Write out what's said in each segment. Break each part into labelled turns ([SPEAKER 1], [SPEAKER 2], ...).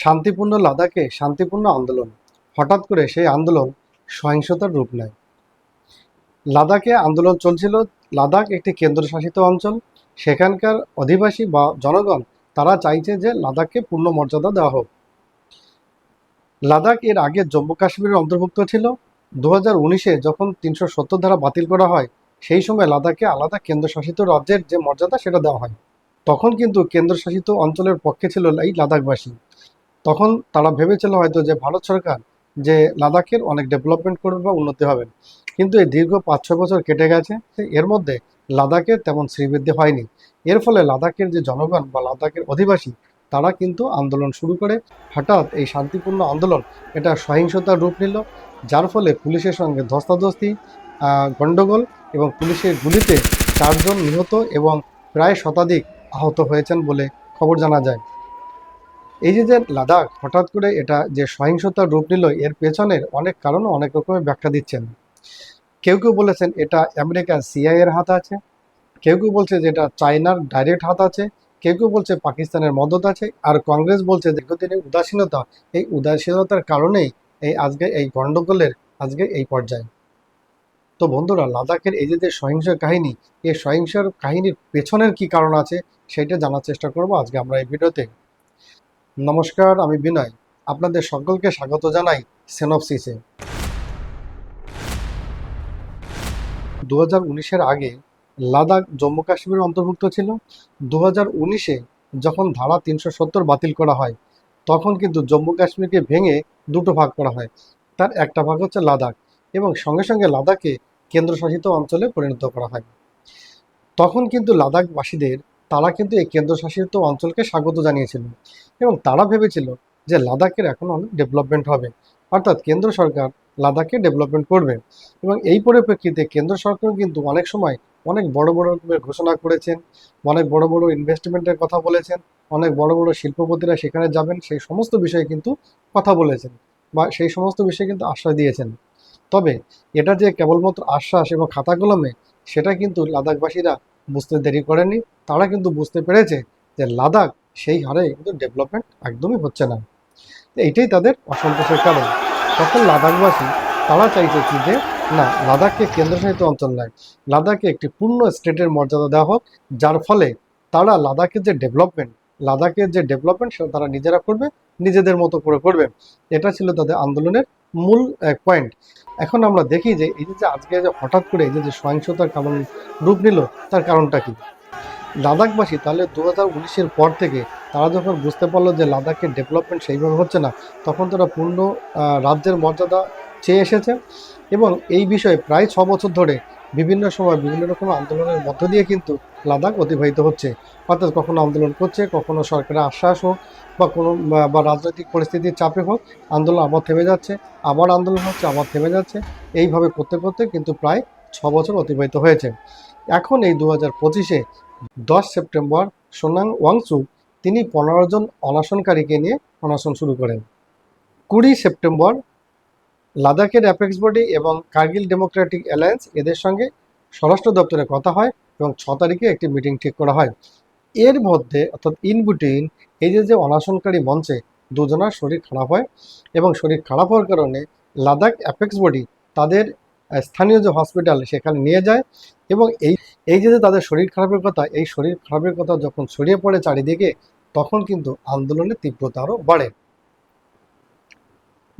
[SPEAKER 1] শান্তিপূর্ণ লাদাখে শান্তিপূর্ণ আন্দোলন। হঠাৎ করে সেই আন্দোলন সহিংসতার রূপ নেয়। লাদাখে আন্দোলন চলছিল, লাদাখ একটি কেন্দ্রশাসিত অঞ্চল। সেখানকার অধিবাসী বা জনগণ, তারা চাইছে যে লাদাখকে পূর্ণ মর্যাদা দেওয়া হোক। লাদাখ এর আগে জম্মু কাশ্মীরের অন্তর্ভুক্ত ছিল। দু হাজার উনিশে যখন তিনশো সত্তর ধারা বাতিল করা হয়, সেই সময় লাদাখকে আলাদা কেন্দ্রশাসিত রাজ্যের যে মর্যাদা, সেটা দেওয়া হয়। তখন কিন্তু কেন্দ্রশাসিত অঞ্চলের পক্ষে ছিল এই লাদাখবাসী। তখন তারা ভেবেছিল হয়তো যে ভারত সরকার যে লাদাখের অনেক ডেভেলপমেন্ট করবে বা উন্নতি হবে। কিন্তু এই দীর্ঘ পাঁচ ছয় বছর কেটে গেছে এর মধ্যে লাদাখের তেমন শ্রীবৃদ্ধি হয়নি। এর ফলে লাদাখের যে জনগণ বা লাদাখের অধিবাসী, তারা কিন্তু আন্দোলন শুরু করে। হঠাৎ এই শান্তিপূর্ণ আন্দোলন এটা সহিংসতার রূপ নিল, যার ফলে পুলিশের সঙ্গে ধস্তাধস্তি গণ্ডগোল এবং পুলিশের গুলিতে চারজন নিহত এবং প্রায় শতাধিক আহত হয়েছেন বলে খবর জানা যায়। এই যে যে লাদাখ, হঠাৎ করে এটা যে সহিংসতার রূপ নিল, এর পেছনের অনেক কারণ অনেক রকমের ব্যাখ্যা দিচ্ছেন। কেউ কেউ বলেছেন এটা আমেরিকার সিআই এর হাত আছে, কেউ কেউ বলছে যে এটা চায়নার ডাইরেক্ট হাত আছে, কেউ কেউ বলছে পাকিস্তানের মদত আছে, আর কংগ্রেস বলছে দীর্ঘদিনের উদাসীনতা, এই উদাসীনতার কারণেই এই আজকে এই গণ্ডগোলের আজকে এই পর্যায়ে। তো বন্ধুরা, লাদাখের এই যে যে সহিংস কাহিনী, এই সহিংসর কাহিনীর পেছনের কি কারণ আছে, সেটা জানার চেষ্টা করব আজকে আমরা এই ভিডিওতে। নমস্কার, আমি বিনয়। আপনাদের সকলকে স্বাগত জানাই সেনপসিসে দু হাজার উনিশের আগে লাদাখ জম্মু কাশ্মীরের অন্তর্ভুক্ত ছিল। দু হাজার উনিশে যখন ধারা তিনশো সত্তর বাতিল করা হয়, তখন কিন্তু জম্মু কাশ্মীরকে ভেঙে দুটো ভাগ করা হয়। তার একটা ভাগ হচ্ছে লাদাখ এবং সঙ্গে সঙ্গে লাদাখকে কেন্দ্রশাসিত অঞ্চলে পরিণত করা হয়। তখন কিন্তু লাদাখবাসীদের তারা কিন্তু এই কেন্দ্রশাসিত অঞ্চলকে স্বাগত জানিয়েছিল এবং তারা ভেবেছিল যে লাদাখের এখন অনেক ডেভেলপমেন্ট হবে। অর্থাৎ কেন্দ্র সরকার লাদাখে ডেভেলপমেন্ট করবে এবং এই পরিপ্রেক্ষিতে কেন্দ্র সরকার কিন্তু অনেক সময় অনেক বড় বড় রকমের ঘোষণা করেছেন, অনেক বড় বড় ইনভেস্টমেন্টের কথা বলেছেন, অনেক বড় বড় শিল্পপতিরা সেখানে যাবেন, সেই সমস্ত বিষয়ে কিন্তু কথা বলেছেন বা সেই সমস্ত বিষয়ে কিন্তু আশ্বাস দিয়েছেন। তবে এটা যে কেবলমাত্র আশ্বাস এবং খাতা কলমে সেটা কিন্তু লাদাখবাসীরা বুঝতে দেরি করেনি। তারা কিন্তু বুঝতে পেরেছে যে লাদাখ সেই হারে কিন্তু ডেভেলপমেন্ট একদমই হচ্ছে না। এইটাই তাদের অসন্তোষের কারণ। তখন লাদাখবাসী তারা চাইছে কি যে, না, লাদাখকে কেন্দ্রশাসিত অঞ্চল নয়, লাদাখকে একটি পূর্ণ স্টেটের মর্যাদা দেওয়া হোক, যার ফলে তারা লাদাখের যে ডেভেলপমেন্ট লাদাখের যে ডেভেলপমেন্ট সেটা তারা নিজেরা করবে, নিজেদের মতো করে করবে। এটা ছিল তাদের আন্দোলনের মূল পয়েন্ট এখন আমরা দেখি যে এই যে আজকে যে হঠাৎ করে এই যে সহিংসতার কারণ, রূপ নিল, তার কারণটা কি? লাদাখবাসী তাহলে দু হাজার উনিশের পর থেকে তারা যখন বুঝতে পারল যে লাদাখের ডেভেলপমেন্ট সেইভাবে হচ্ছে না, তখন তারা পূর্ণ রাজ্যের মর্যাদা চেয়ে এসেছে এবং এই বিষয়ে প্রায় ছ বছর ধরে বিভিন্ন সময় বিভিন্ন রকম আন্দোলনের মধ্য দিয়ে কিন্তু লাদাখ অতিবাহিত হচ্ছে। অর্থাৎ কখনো আন্দোলন করছে, কখনো সরকারের আশ্বাস হোক বা কোনো, বা- রাজনৈতিক পরিস্থিতির চাপে হোক, আন্দোলন আবার থেমে যাচ্ছে, আবার আন্দোলন হচ্ছে, আবার থেমে যাচ্ছে। এইভাবে করতে করতে কিন্তু প্রায় ছ বছর অতিবাহিত হয়েছে। এখন এই দু হাজার পঁচিশে দশ সেপ্টেম্বর সোনাং ওয়াংচু, তিনি পনেরো জন অনশনকারীকে নিয়ে অনশন শুরু করেন। কুড়ি সেপ্টেম্বর লাদাখের অ্যাপেক্স বডি এবং কার্গিল ডেমোক্রেটিক অ্যালায়েন্স এদের সঙ্গে স্বরাষ্ট্র দপ্তরে কথা হয়। এবং ছ তারিখে একটি মিটিং ঠিক করা হয়। এর মধ্যে অর্থাৎ ইন বিটুইন এই যে যে অনাশনকারী মঞ্চে দুজনার শরীর খারাপ হয় এবং শরীর খারাপ হওয়ার কারণে লাদাখ অ্যাপেক্স বডি তাদের স্থানীয় যে হসপিটাল সেখানে নিয়ে যায় এবং এই এই যে তাদের শরীর খারাপের কথা, এই শরীর খারাপের কথা যখন ছড়িয়ে পড়ে চারিদিকে, তখন কিন্তু আন্দোলনের তীব্রতা আরও বাড়ে।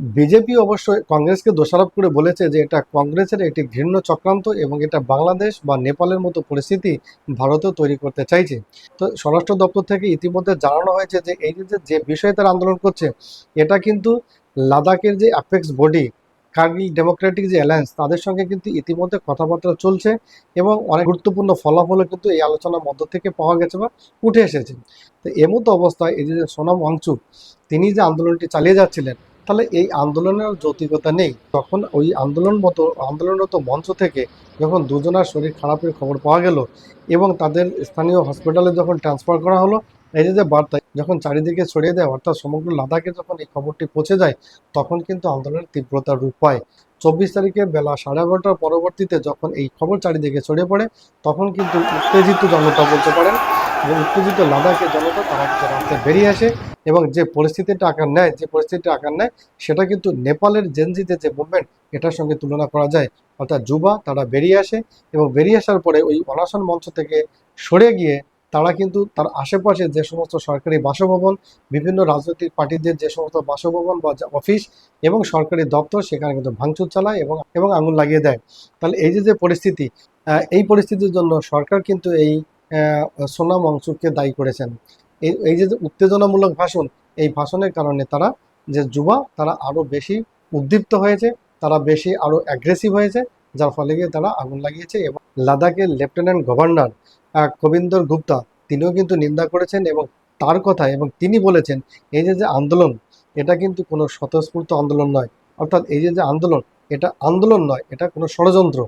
[SPEAKER 1] বিজেপি অবশ্যই কংগ্রেসকে দোষারোপ করে বলেছে যে এটা কংগ্রেসের একটি ঘৃণ্য চক্রান্ত এবং এটা বাংলাদেশ বা নেপালের মতো পরিস্থিতি ভারতেও তৈরি করতে চাইছে। তো স্বরাষ্ট্র দপ্তর থেকে ইতিমধ্যে জানানো হয়েছে যে এই যে যে বিষয়ে তারা আন্দোলন করছে, এটা কিন্তু লাদাখের যে অ্যাপেক্স বডি, কার্গিল ডেমোক্রেটিক যে অ্যালায়েন্স, তাদের সঙ্গে কিন্তু ইতিমধ্যে কথাবার্তা চলছে এবং অনেক গুরুত্বপূর্ণ ফলাফলও কিন্তু এই আলোচনার মধ্য থেকে পাওয়া গেছে বা উঠে এসেছে। তো এমতো অবস্থায় এই যে সোনাম ওয়াংচুক তিনি যে আন্দোলনটি চালিয়ে যাচ্ছিলেন তাহলে এই আন্দোলনের যৌতিকতা নেই। তখন ওই আন্দোলন মতো আন্দোলনরত মঞ্চ থেকে যখন দুজনার শরীর খারাপের খবর পাওয়া গেল এবং তাদের স্থানীয় হসপিটালে যখন ট্রান্সফার করা হলো, এই যে বার্তা, যখন চারিদিকে ছড়িয়ে দেয়, অর্থাৎ সমগ্র লাদাখে যখন এই খবরটি পৌঁছে যায়, তখন কিন্তু আন্দোলনের তীব্রতার রূপ পায়। চব্বিশ তারিখে বেলা সাড়ে এগারোটার পরবর্তীতে যখন এই খবর চারিদিকে ছড়িয়ে পড়ে, তখন কিন্তু উত্তেজিত জনতা বলতে পারেন যে উত্তেজিত লাদাখের জনতা তারা কিন্তু রাস্তায় বেরিয়ে আসে। এবং যে পরিস্থিতিটা আকার নেয় যে পরিস্থিতিটা আকার নেয় সেটা কিন্তু নেপালের জেনজিদের যে মুভমেন্ট এটার সঙ্গে তুলনা করা যায়। অর্থাৎ যুবা তারা বেরিয়ে আসে এবং বেরিয়ে আসার পরে ওই অনশন মঞ্চ থেকে সরে গিয়ে তারা কিন্তু তার আশেপাশে যে সমস্ত সরকারি বাসভবন বিভিন্ন রাজনৈতিক পার্টিদের যে সমস্ত বাসভবন বা অফিস এবং সরকারি দপ্তর সেখানে কিন্তু ভাঙচুর চালায় এবং এবং আঙুল লাগিয়ে দেয়। তাহলে এই যে যে পরিস্থিতি এই পরিস্থিতির জন্য সরকার কিন্তু এই আহ, সোনাম অংশুকে দায়ী করেছেন। এই যে উত্তেজনামূলক ভাষণ, এই ভাষণের কারণে তারা যে যুবা, তারা আরও বেশি উদ্দীপ্ত হয়েছে, তারা বেশি আরও অ্যাগ্রেসিভ হয়েছে, যার ফলে গিয়ে তারা আগুন লাগিয়েছে এবং লাদাখের লেফটেন্যান্ট গভর্নর কবিন্দর গুপ্তা, তিনিও কিন্তু নিন্দা করেছেন এবং তার কথা এবং তিনি বলেছেন, এই যে যে আন্দোলন, এটা কিন্তু কোনো স্বতঃস্ফূর্ত আন্দোলন নয়। অর্থাৎ এই যে যে আন্দোলন, এটা আন্দোলন নয়, এটা কোনো ষড়যন্ত্র।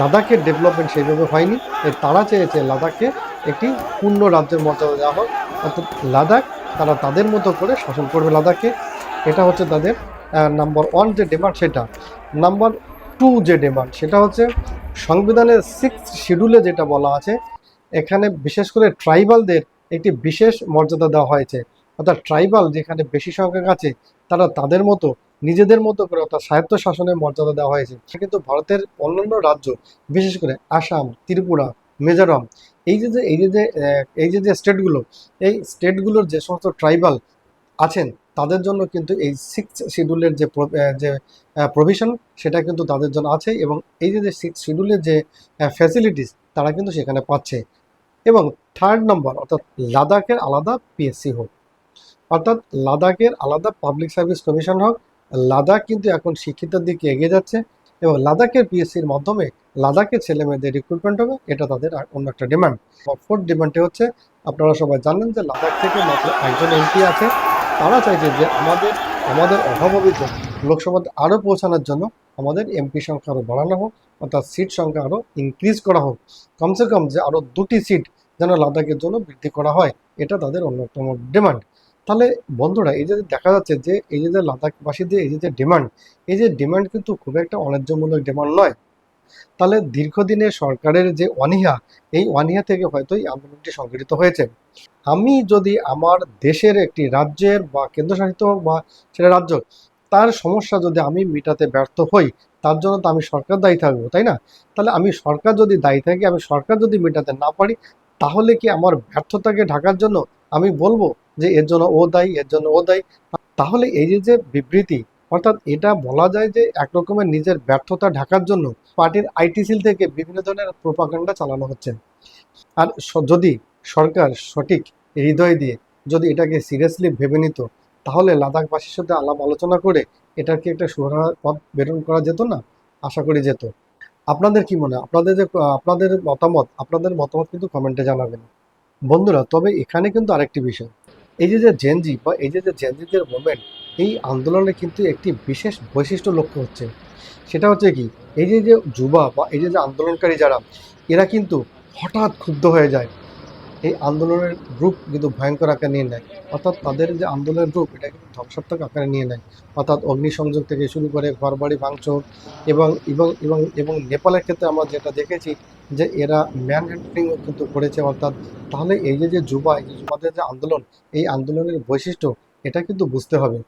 [SPEAKER 1] লাদাখের ডেভেলপমেন্ট সেইভাবে হয়নি। তারা চেয়েছে লাদাখকে একটি পূর্ণ রাজ্যের মর্যাদা দেওয়া হোক। অর্থাৎ লাদাখ, তারা তাদের মতো করে শাসন করবে লাদাখকে। এটা হচ্ছে তাদের নাম্বার ওয়ান যে ডিমান্ড সেটা। নাম্বার টু যে ডিমান্ড সেটা হচ্ছে সংবিধানের সিক্স শিডিউলে যেটা বলা আছে, এখানে বিশেষ করে ট্রাইবালদের একটি বিশেষ মর্যাদা দেওয়া হয়েছে। অর্থাৎ ট্রাইবাল যেখানে বেশি সংখ্যক আছে, তারা তাদের মতো, নিজেদের মতো করে অর্থাৎ স্বায়ত্ত শাসনের মর্যাদা দেওয়া হয়েছে। কিন্তু ভারতের অন্যান্য রাজ্য, বিশেষ করে আসাম, ত্রিপুরা, মিজোরাম এই যে যে, এই যে যে এই যে যে স্টেটগুলো এই স্টেটগুলোর যে সমস্ত ট্রাইবাল আছেন, তাদের জন্য কিন্তু এই সিক্স শিডিউলের যে যে প্রভিশন সেটা কিন্তু তাদের জন্য আছে এবং এই যে যে সিক্স শিডিউলের যে ফ্যাসিলিটিস তারা কিন্তু সেখানে পাচ্ছে। এবং থার্ড নম্বর অর্থাৎ লাদাখের আলাদা পিএসসি হোক অর্থাৎ লাদাখের আলাদা পাবলিক সার্ভিস কমিশন হোক। লাদাখ কিন্তু এখন শিক্ষিতের দিকে এগিয়ে যাচ্ছে। এবং লাদাখের পিএসসির মাধ্যমে লাদাখের ছেলে মেয়েদের রিক্রুটমেন্ট হবে, এটা তাদের অন্য একটা ডিমান্ড ফোর্থ ডিমান্ডটি হচ্ছে, আপনারা সবাই জানেন যে লাদাখ থেকে মাত্র একজন এমপি আছে। তারা চাইছে যে আমাদের আমাদের অভাববিত লোকসভাতে আরও পৌঁছানোর জন্য আমাদের এমপি সংখ্যা আরও বাড়ানো হোক, অর্থাৎ সিট সংখ্যা আরও ইনক্রিজ করা হোক। কমসে কম যে আরও দুটি সিট যেন লাদাখের জন্য বৃদ্ধি করা হয়, এটা তাদের অন্যতম ডিমান্ড তাহলে বন্ধুরা, এই যে দেখা যাচ্ছে যে, এই যে লাদাখবাসীদের এই যে ডিমান্ড এই যে ডিমান্ড কিন্তু খুব একটা অন্যায্যমূলক ডিমান্ড নয়। তাহলে দীর্ঘদিনের সরকারের যে অনীহা, এই অনীহা থেকে হয়তো এই আন্দোলনটি সংগঠিত হয়েছে। আমি যদি আমার দেশের একটি রাজ্যের বা কেন্দ্রশাসিত বা সেটা রাজ্য, তার সমস্যা যদি আমি মেটাতে ব্যর্থ হই, তার জন্য তো আমি সরকার দায়ী থাকব, তাই না? তাহলে আমি সরকার যদি দায়ী থাকি, আমি সরকার যদি মেটাতে না পারি, তাহলে কি আমার ব্যর্থতাকে ঢাকার জন্য আমি বলব? যে এর জন্য ও দায়ী, এর জন্য ও দায়ী। তাহলে এই যে যে বিবৃতি, অর্থাৎ এটা বলা যায় যে এক রকমের নিজের ব্যর্থতা ঢাকার জন্য পার্টির আইটি সিল থেকে বিভিন্ন ধরনের প্রোপাগান্ডা চালানো হচ্ছে। আর যদি সরকার সঠিক হৃদয় দিয়ে যদি এটাকে সিরিয়াসলি ভেবে নিত, তাহলে লাদাখবাসীর সাথে আলাপ আলোচনা করে এটাকে একটা সুরাহার পথ বেরোন করা যেত না? আশা করি যেত। আপনাদের কি মনে আপনাদের যে, আপনাদের মতামত আপনাদের মতামত কিন্তু কমেন্টে জানাবেন। বন্ধুরা, তবে এখানে কিন্তু আরেকটি বিষয়। এই যে যে জেনজি বা এই যে যে জেনজিদের মুভমেন্ট এই আন্দোলনে কিন্তু একটি বিশেষ বৈশিষ্ট্য লক্ষ্য হচ্ছে। সেটা হচ্ছে কি, এই যে যে যুবা বা এই যে যে আন্দোলনকারী যারা, এরা কিন্তু হঠাৎ ক্ষুব্ধ হয়ে যায়। এই আন্দোলনের রূপ কিন্তু ভয়ঙ্কর আকার নিয়ে নেয়। অর্থাৎ তাদের যে আন্দোলনের রূপ, এটা কিন্তু ধ্বংসাত্মক আকারে নিয়ে নেয়। অর্থাৎ অগ্নিসংযোগ থেকে শুরু করে ঘরবাড়ি ভাঙচুর এবং এবং এবং এবং নেপালের ক্ষেত্রে আমরা যেটা দেখেছি যে এরা ম্যান হ্যান্ডলিংও কিন্তু করেছে। অর্থাৎ তাহলে এই যে যে যুবা, এই যুবাদের যে আন্দোলন, এই আন্দোলনের বৈশিষ্ট্য, এটা কিন্তু বুঝতে হবে।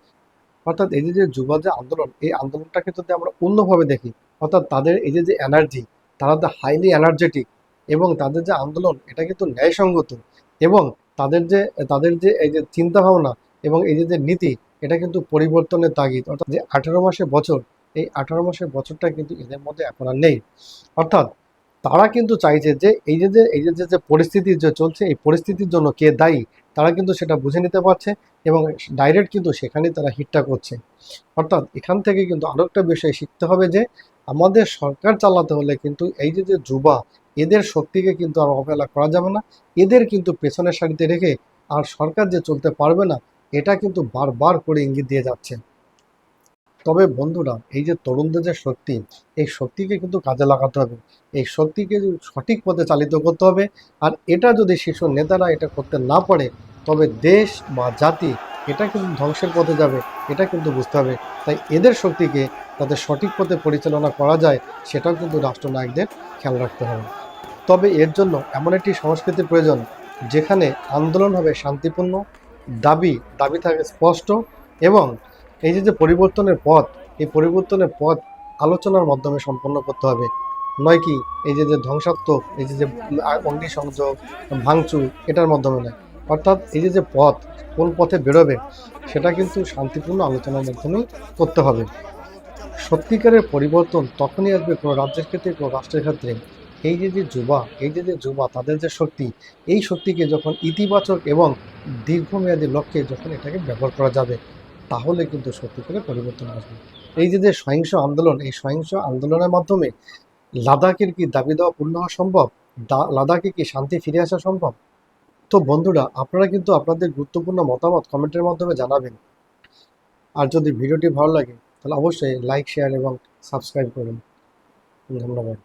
[SPEAKER 1] অর্থাৎ এই যে যে যুবা যে আন্দোলন, এই আন্দোলনটাকে যদি আমরা অন্যভাবে দেখি, অর্থাৎ তাদের এই যে যে এনার্জি তারা তো হাইলি এনার্জেটিক এবং তাদের যে আন্দোলন, এটা কিন্তু ন্যায়সঙ্গত এবং তাদের যে তাদের যে এই যে চিন্তা ভাবনা এবং এই যে যে নীতি, এটা কিন্তু পরিবর্তনের তাগিদ। অর্থাৎ যে আঠারো মাসের বছর, এই আঠারো মাসের বছরটা কিন্তু এদের মধ্যে এখন আর নেই। অর্থাৎ তারা কিন্তু চাইছে যে, এই যে এই যে, যে- পরিস্থিতি যে চলছে, এই পরিস্থিতির জন্য কে দায়ী, তারা কিন্তু সেটা বুঝে নিতে পারছে এবং ডাইরেক্ট কিন্তু সেখানেই তারা হিটটা করছে। অর্থাৎ এখান থেকে কিন্তু আরও একটা বিষয় শিখতে হবে যে, আমাদের সরকার চালাতে হলে কিন্তু এই যে যে যুবা এদের শক্তিকে কিন্তু আর অবহেলা করা যাবে না। এদের কিন্তু পেছনের সারিতে রেখে আর সরকার যে চলতে পারবে না, এটা কিন্তু বারবার করে ইঙ্গিত দিয়ে যাচ্ছে। তবে বন্ধুরা, এই যে তরুণদের যে শক্তি, এই শক্তিকে কিন্তু কাজে লাগাতে হবে। এই শক্তিকে সঠিক পথে চালিত করতে হবে। আর এটা যদি শীর্ষ নেতারা এটা করতে না পারে, তবে দেশ বা জাতি এটা কিন্তু ধ্বংসের পথে যাবে, এটা কিন্তু বুঝতে হবে। তাই এদের শক্তিকে তাদের সঠিক পথে পরিচালনা করা যায়, সেটাও কিন্তু রাষ্ট্রনায়কদের খেয়াল রাখতে হবে। তবে এর জন্য এমন একটি সংস্কৃতির প্রয়োজন যেখানে আন্দোলন হবে শান্তিপূর্ণ, দাবি দাবি থাকে স্পষ্ট এবং এই যে যে পরিবর্তনের পথ, এই পরিবর্তনের পথ আলোচনার মাধ্যমে সম্পন্ন করতে হবে। নয় কি, এই যে যে ধ্বংসাত্মক, এই যে যে অগ্নিসংযোগ ভাঙচুর, এটার মাধ্যমে নয়। অর্থাৎ এই যে যে পথ, কোন পথে বেরোবে, সেটা কিন্তু শান্তিপূর্ণ আলোচনার মাধ্যমেই করতে হবে। সত্যিকারের পরিবর্তন তখনই আসবে কোনো রাজ্যের ক্ষেত্রে, কোনো রাষ্ট্রের ক্ষেত্রে। এই যে যে যুবা, এই যে যে যুবা, তাদের যে শক্তি, এই শক্তিকে যখন ইতিবাচক এবং দীর্ঘমেয়াদী লক্ষ্যে যখন এটাকে ব্যবহার করা যাবে, তাহলে কিন্তু সত্যিকারের পরিবর্তন আসবে। এই যে যে সহিংস আন্দোলন, এই সহিংস আন্দোলনের মাধ্যমে লাদাখের কি দাবি দেওয়া পূর্ণ হওয়া সম্ভব? লাদাখে কি শান্তি ফিরে আসা সম্ভব? তো বন্ধুরা, আপনারা কিন্তু আপনাদের গুরুত্বপূর্ণ মতামত কমেন্টের মাধ্যমে জানাবেন। আর যদি ভিডিওটি ভালো লাগে, তাহলে অবশ্যই লাইক শেয়ার এবং সাবস্ক্রাইব করুন। ধন্যবাদ।